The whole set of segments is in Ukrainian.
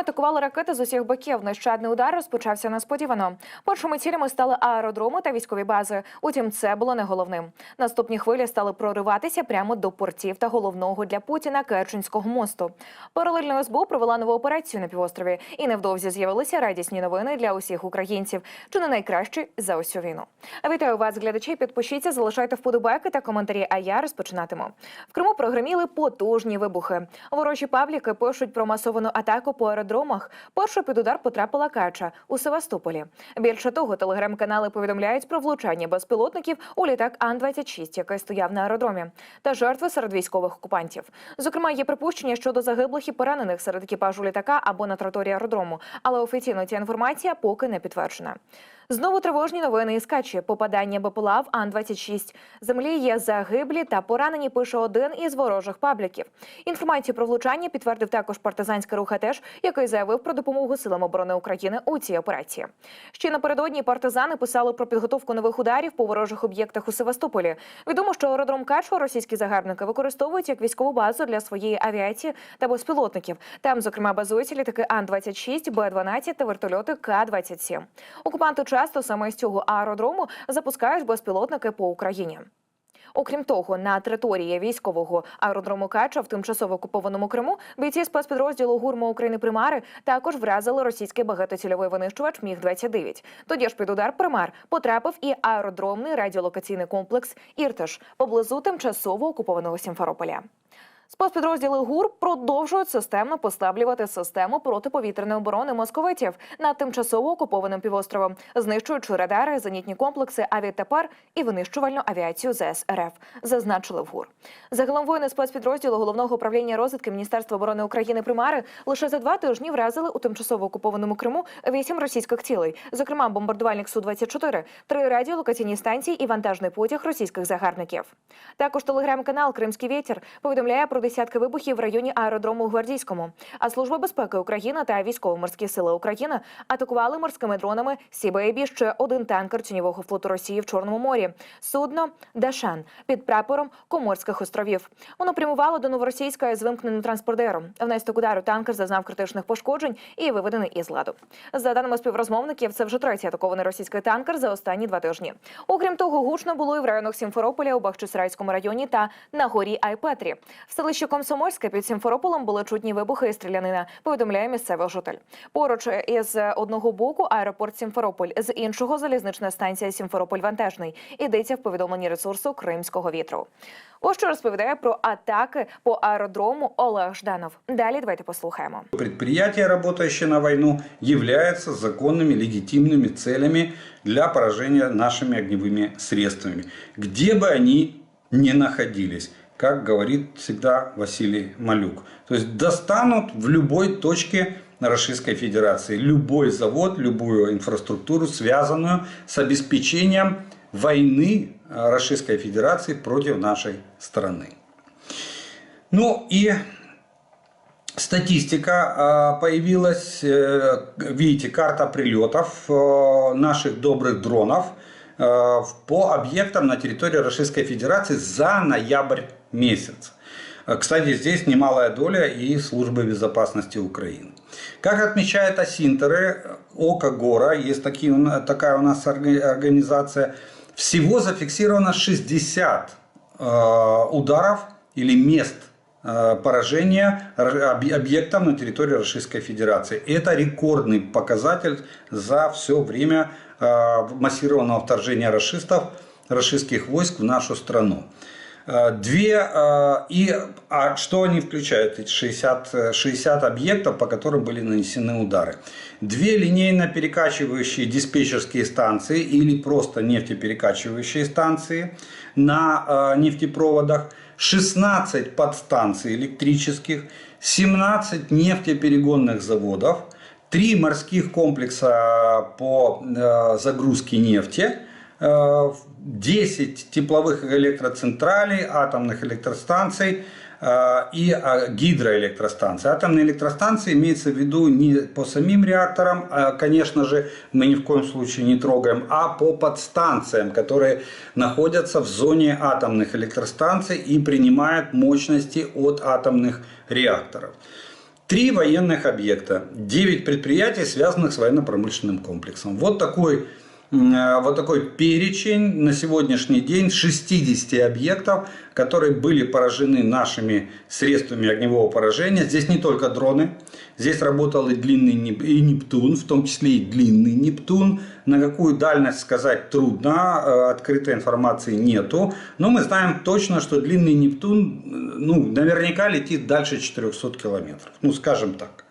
атакували ракети з усіх боків. Нещадний удар розпочався несподівано. Першими цілями стали аеродроми та військові бази. Утім, це було не головним. Наступні хвилі стали прориватися прямо до портів та головного для Путіна Керченського мосту. Паралельно СБУ провела нову операцію на півострові, і невдовзі з'явилися радісні новини для усіх українців. Чи не найкращі за усю війну? Вітаю вас, глядачі. Підпишіться, залишайте вподобайки та коментарі. А я розпочинатиму. В Криму прогреміли потужні вибухи. Ворожі пабліки пишуть про масовану атаку по аеродромах. Першою під удар потрапила Кача у Севастополі. Більше того, телеграм-канали повідомляють про влучання безпілотників у літак Ан-26, який стояв на аеродромі, та жертви серед військових окупантів. Зокрема, є припущення щодо загиблих і поранених серед екіпажу літака або на території аеродрому. Але офіційно ця інформація поки не підтверджена. Знову тривожні новини із Качі. Попадання БПЛА в Ан-26. Землі є загиблі та поранені. Пише один із ворожих пабліків. Інформацію про влучання підтвердив також партизанський рух АТЕШ, який заявив про допомогу силам оборони України у цій операції. Ще напередодні партизани писали про підготовку нових ударів по ворожих об'єктах у Севастополі. Відомо, що аеродром Качу російські загарбники використовують як військову базу для своєї авіації та безпілотників. Там, зокрема, базуються літаки Ан-26, Б-12 та вертольоти К-27. Окупанти часто саме з цього аеродрому запускають безпілотники по Україні. Окрім того, на території військового аеродрому Кача в тимчасово окупованому Криму бійці спецпідрозділу ГУРМО України Примари також вразили російський багатоцільовий винищувач Міг 29 Тоді ж під удар Примар потрапив і аеродромний радіолокаційний комплекс Іртиш поблизу тимчасово окупованого Сімферополя. Спецпідрозділи ГУР продовжують системно послаблювати систему протиповітряної оборони московитів над тимчасово окупованим півостровом, знищуючи радари, зенітні комплекси, авіатепер і винищувальну авіацію ЗС РФ, зазначили в ГУР. Загалом воїни спецпідрозділу головного управління розвідки Міністерства оборони України Примари лише за два тижні вразили у тимчасово окупованому Криму вісім російських цілей, зокрема бомбардувальник Су 24 три радіолокаційні станції і вантажний потяг російських загарбників. Також телеграм-канал Кримський вітер повідомляє про десятки вибухів в районі аеродрому у Гвардійському. А служба безпеки України та військово-морські сили України атакували морськими дронами Сібейбі ще один танкер тіньового флоту Росії в Чорному морі. Судно Дашан під прапором Коморських островів. Воно прямувало до новоросійська з вимкненим транспортером. Внаслідок удару танкер зазнав критичних пошкоджень і виведений із ладу. За даними співрозмовників, це вже третій атакований російський танкер за останні два тижні. Окрім того, гучно було і в районах Сімферополя у Бахчисарайському районі та на горі Айпетрі. В селищі Комсомольське під Сімферополем були чутні вибухи і стрілянина. Повідомляє місцевий житель. Поруч із одного боку аеропорт Сімферополь, з іншого залізнична станція Сімферополь Вантажний. Йдеться в повідомленні ресурсу Кримського вітру. Ось що розповідає про атаки по аеродрому Олег Жданов. Далі давайте послухаємо. Предприятия, работающие на войну, являются законными, легитимными целями для поражения нашими огневыми средствами, где бы они ни находились, Как говорит всегда Василий Малюк. То есть достанут в любой точке Российской Федерации любой завод, любую инфраструктуру, связанную с обеспечением войны Российской Федерации против нашей страны. Ну и статистика э, появилась, э, видите, карта прилетов э, наших добрых дронов по объектам на территории Российской Федерации за ноябрь месяц. Кстати, здесь немалая доля и службы безопасности Украины. Как отмечают осинтеры, Око Гора, есть такие, такая у нас организация, всего зафиксировано 60 ударов или мест поражения объектов на территории Российской Федерации. Это рекордный показатель за все время массированного вторжения расистов, расистских войск в нашу страну. Две, и а что они включают, эти 60, 60 объектов, по которым были нанесены удары? Две линейно перекачивающие диспетчерские станции или просто нефтеперекачивающие станции на нефтепроводах, 16 подстанций электрических, 17 нефтеперегонных заводов, 3 морских комплекса по загрузке нефти, 10 тепловых электроцентралей, атомных электростанций и гидроэлектростанции. Атомные электростанции имеется в виду не по самим реакторам, конечно же, мы ни в коем случае не трогаем, а по подстанциям, которые находятся в зоне атомных электростанций и принимают мощности от атомных реакторов. Три военных объекта, 9 предприятий, связанных с военно-промышленным комплексом. Вот такой, э, вот такой перечень на сегодняшний день 60 объектов, которые были поражены нашими средствами огневого поражения. Здесь не только дроны, здесь работал и длинный и Нептун, в том числе и длинный Нептун. На какую дальность сказать трудно, э, открытой информации нету. Но мы знаем точно, что длинный Нептун э, ну, наверняка летит дальше 400 километров. Ну, скажем так.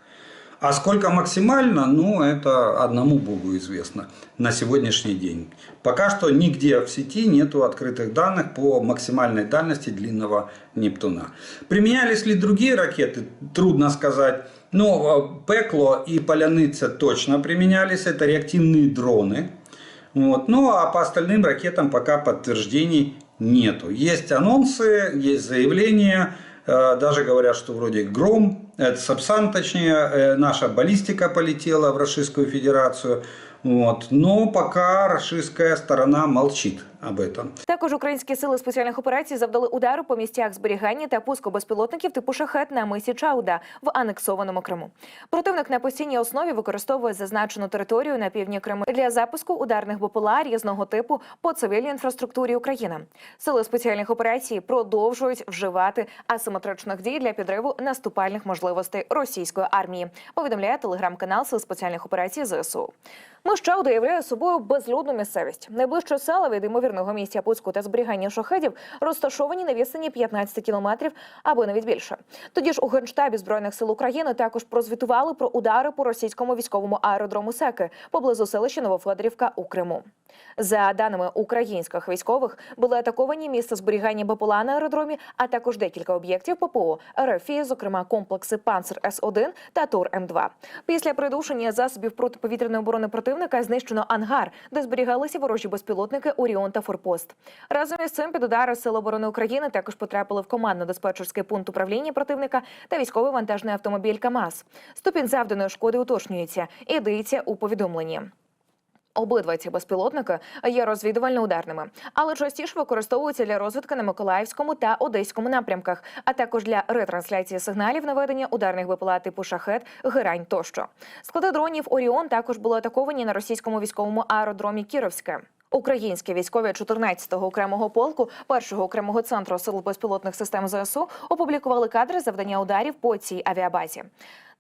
А сколько максимально, ну, это одному Богу известно на сегодняшний день. Пока что нигде в сети нету открытых данных по максимальной дальности длинного Нептуна. Применялись ли другие ракеты, трудно сказать. Но э, Пекло и Поляныца точно применялись, это реактивные дроны. Вот. Ну а по остальным ракетам пока подтверждений нету. Есть анонсы, есть заявления, даже говорят, что вроде Гром, это Сапсан, точнее, э, наша баллистика полетела в Российскую Федерацию. Вот. Но пока российская сторона молчит об этом. Також українські сили спеціальних операцій завдали удару по місцях зберігання та пуску безпілотників типу шахет на мисі Чауда в анексованому Криму. Противник на постійній основі використовує зазначену територію на півдні Криму для запуску ударних БПЛА різного типу по цивільній інфраструктурі України. Сили спеціальних операцій продовжують вживати асиметричних дій для підриву наступальних можливостей російської армії. Повідомляє телеграм-канал Сил спеціальних операцій ЗСУ. Мощауда являє собою безлюдну місцевість. Найближче села від ймовірного місця пуску та зберігання шахедів розташовані на відстані 15 кілометрів або навіть більше. Тоді ж у генштабі збройних сил України також прозвітували про удари по російському військовому аеродрому Секи поблизу селища Новофедорівка у Криму. За даними українських військових, були атаковані місця зберігання БПЛА на аеродромі, а також декілька об'єктів ППО РФІ, зокрема комплекси Панцер С 1 та Тур М 2 Після придушення засобів протиповітряної оборони противника знищено ангар, де зберігалися ворожі безпілотники Оріон та Форпост. Разом із цим під удари Сил оборони України також потрапили в командно-диспетчерський пункт управління противника та військовий вантажний автомобіль КАМАЗ. Ступінь завданої шкоди уточнюється. Ідеться у повідомленні. Обидва ці безпілотники є розвідувально-ударними, але частіше використовуються для розвідки на Миколаївському та Одеському напрямках, а також для ретрансляції сигналів наведення ударних БПЛА типу шахет, герань тощо. Склади дронів Оріон також були атаковані на російському військовому аеродромі Кіровське. Українські військові 14-го окремого полку, першого окремого центру сил безпілотних систем ЗСУ опублікували кадри завдання ударів по цій авіабазі.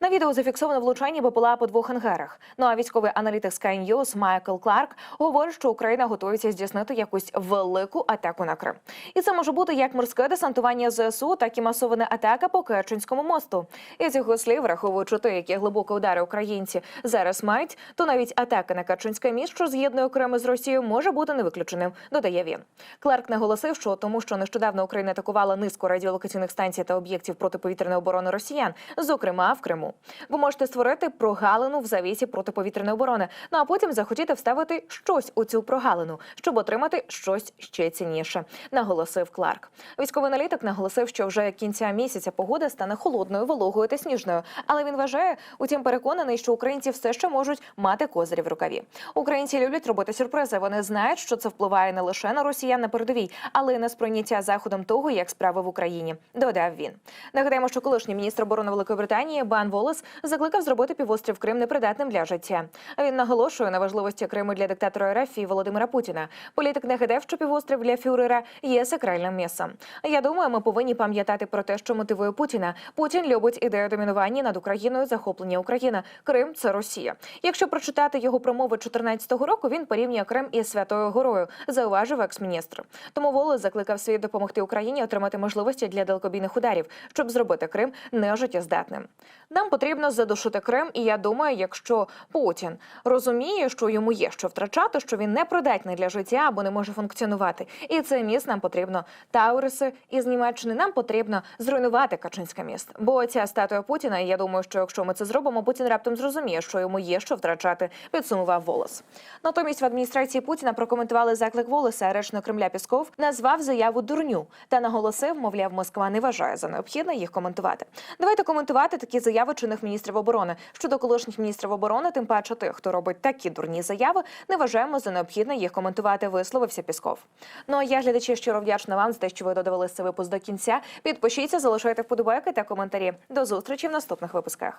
На відео зафіксовано влучання БПЛА по двох ангарах. Ну а військовий аналітик Sky News Майкл Кларк говорить, що Україна готується здійснити якусь велику атаку на Крим. І це може бути як морське десантування ЗСУ, так і масована атака по Керченському мосту. І з його слів, враховуючи те, які глибокі удари українці зараз мають, то навіть атака на Керченське міст, що з'єднує Крим із Росією, може бути невиключеним. Додає він. Кларк наголосив, що тому, що нещодавно Україна атакувала низку радіолокаційних станцій та об'єктів протиповітряної оборони росіян, зокрема в Криму. Ви можете створити прогалину в завісі протиповітряної оборони, ну а потім захотіти вставити щось у цю прогалину, щоб отримати щось ще цінніше, наголосив Кларк. Військовий аналітик наголосив, що вже кінця місяця погода стане холодною, вологою та сніжною. Але він вважає, утім переконаний, що українці все ще можуть мати козирі в рукаві. Українці люблять робити сюрпризи. Вони знають, що це впливає не лише на росіян на передовій, але й на сприйняття заходом того, як справи в Україні. Додав він. Нагадаємо, що колишній міністр оборони Великої Британії Бан Волес закликав зробити півострів Крим непридатним для життя. Він наголошує на важливості Криму для диктатора РФ Володимира Путіна. Політик нагадав, що півострів для фюрера є сакральним місцем. Я думаю, ми повинні пам'ятати про те, що мотивує Путіна. Путін любить ідею домінування над Україною, захоплення України. Крим це Росія. Якщо прочитати його промови 14-го року, він порівнює Крим із Святою Горою, зауважив екс-міністр. Тому Волос закликав світ допомогти Україні отримати можливості для далекобійних ударів, щоб зробити Крим нежиттєздатним. Нам потрібно задушити Крим, і я думаю, якщо Путін розуміє, що йому є що втрачати, що він не придатний для життя або не може функціонувати, і цей міст нам потрібно Тауриси із Німеччини. Нам потрібно зруйнувати Качинське міст. Бо ця статуя Путіна, і я думаю, що якщо ми це зробимо, Путін раптом зрозуміє, що йому є що втрачати. Підсумував Волос. Натомість в адміністрації Путіна прокоментували заклик Волоса. Речник Кремля Пісков назвав заяву дурню та наголосив, мовляв, Москва не вважає за необхідне їх коментувати. Давайте коментувати такі заяви заяви чинних міністрів оборони щодо колишніх міністрів оборони, тим паче тих, хто робить такі дурні заяви, не вважаємо за необхідне їх коментувати. Висловився Пісков. Ну а я глядачі щиро вдячна вам за те, що ви додавали цей випуск до кінця. Підпишіться, залишайте вподобайки та коментарі. До зустрічі в наступних випусках.